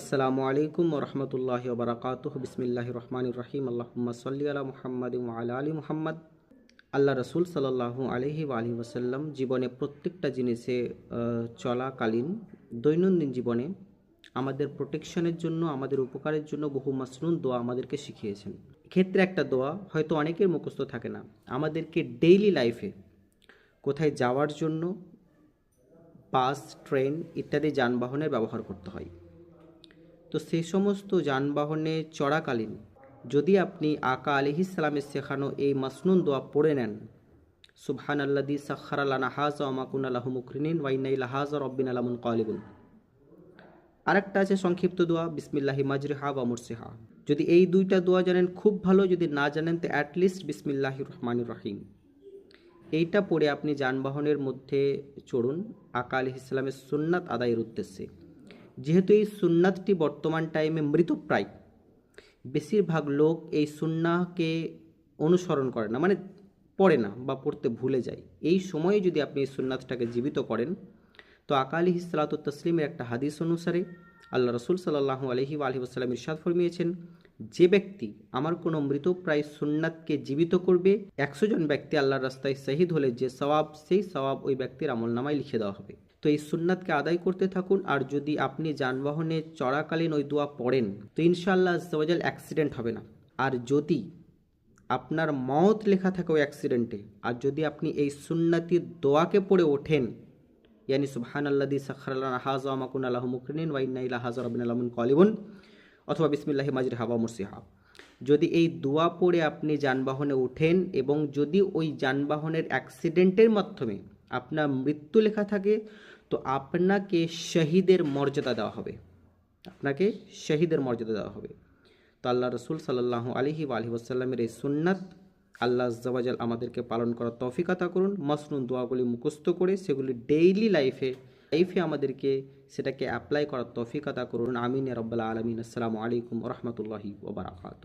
আসসালামু আলাইকুম রহমতুল্লাহ বারাকাত বিসমিল্লাহ রহমান রহিম। আল্লাহুম্মা সাল্লি আলা মুহাম্মদ আলা আলী মুহাম্মদ। আল্লাহ রসুল সাল্লাহু আলহি আলহি ওসাল্লাম জীবনে প্রত্যেকটা জিনিসে চলাকালীন দৈনন্দিন জীবনে আমাদের প্রোটেকশনের জন্য, আমাদের উপকারের জন্য বহু মাসনুন দোয়া আমাদেরকে শিখিয়েছেন। ক্ষেত্রে একটা দোয়া হয়তো অনেকের মুখস্থ থাকে না। আমাদেরকে ডেইলি লাইফে কোথায় যাওয়ার জন্য বাস ট্রেন ইত্যাদি যানবাহনের ব্যবহার করতে হয়। তো সেই সমস্ত যানবাহনে চড়াকালীন। যদি আপনি আকা আলিহিসালামের শেখানো এই মাসনুন দোয়া পড়ে নেন। সুবহান আল্লাদি সাক্ষার আল্লাহ হাজ আমাকুন আল্লাহ মুকরিন ওয়াইনাই লাহাজ রব্বিন আলামুন কালিবুন আরেকটা আছে সংক্ষিপ্ত দোয়া, বিসমিল্লাহি মাজরিহা বা মুরসিহা। যদি এই দুইটা দোয়া জানেন, খুব ভালো, যদি না জানেন, তো অ্যাটলিস্ট বিসমিল্লাহি রহমানুর রহিম। এইটা পড়ে আপনি যানবাহনের মধ্যে চড়ুন, আকা আলি ইসলামের সুন্নাত আদায়ের উদ্দেশ্যে। যেহেতু এই সুন্নাতটি বর্তমান টাইমে মৃতপ্রায় বেশিরভাগ লোক এই সুন্নাহকে অনুসরণ করে না মানে পড়ে না বা পড়তে ভুলে যায়। এই সময়ে যদি আপনি এই সুন্নাতটাকে জীবিত করেন, তো আকালি হিসালাত তসলিমের একটা হাদিস অনুসারে আল্লাহ রসুল সাল্লাহু আলহি আলহি আসাল্লাম ইরশাদ ফরমিয়েছেন, যে ব্যক্তি আমার কোনো মৃতপ্রায় সুন্নাতকে জীবিত করবে, একশো জন ব্যক্তি আল্লাহর রাস্তায় শহীদ হলে যে সওয়াব, সেই সওয়াব ওই ব্যক্তির আমল নামায় লিখে দেওয়া হবে। তো এই সুন্নাতকে আদায় করতে থাকুন। আর যদি আপনি যানবাহনে চড়াকালীন ওই দোয়া পড়েন, তো ইনশাল্লাহ জওয়াজাল অ্যাক্সিডেন্ট হবে না। আর যদি আপনার মত লেখা থাকে ওই অ্যাক্সিডেন্টে আর যদি আপনি এই সুন্নাতির দোয়াকে পড়ে ওঠেন, ইয়ানি সুবহান আল্লাদি সাক্ষার হাজ আমাকুন আল্লাহ মুকরিন ওয়াইন্না ইলা হাজার আবিন আলমুন কলিবুন অথবা বিসমিল্লাহি মাজির হাবা মুরসিহা। যদি এই দোয়া পড়ে আপনি যানবাহনে ওঠেন এবং যদি ওই যানবাহনের অ্যাক্সিডেন্টের মাধ্যমে আপনার মৃত্যু লেখা থাকে, তো আপনাকে শহীদের মর্যাদা দেওয়া হবে। আপনাকে শহীদের মর্যাদা দেওয়া হবে। তো আল্লাহ রসুল সাল্লাহ আলহি আলহি ওসাল্লামের এই সুন্নাত আল্লাহ জওয়াজাল আমাদেরকে পালন করার তৌফিকাতা করুন, মসনুন দোয়াগুলি মুখস্থ করে সেগুলি ডেইলি লাইফে লাইফে আমাদেরকে সেটাকে অ্যাপ্লাই করার তৌফিকাতা করুন। আমিন রব্বাল আলমিন। আসসালামু আলাইকুম রহমতুল্লাহি ওবরাকাত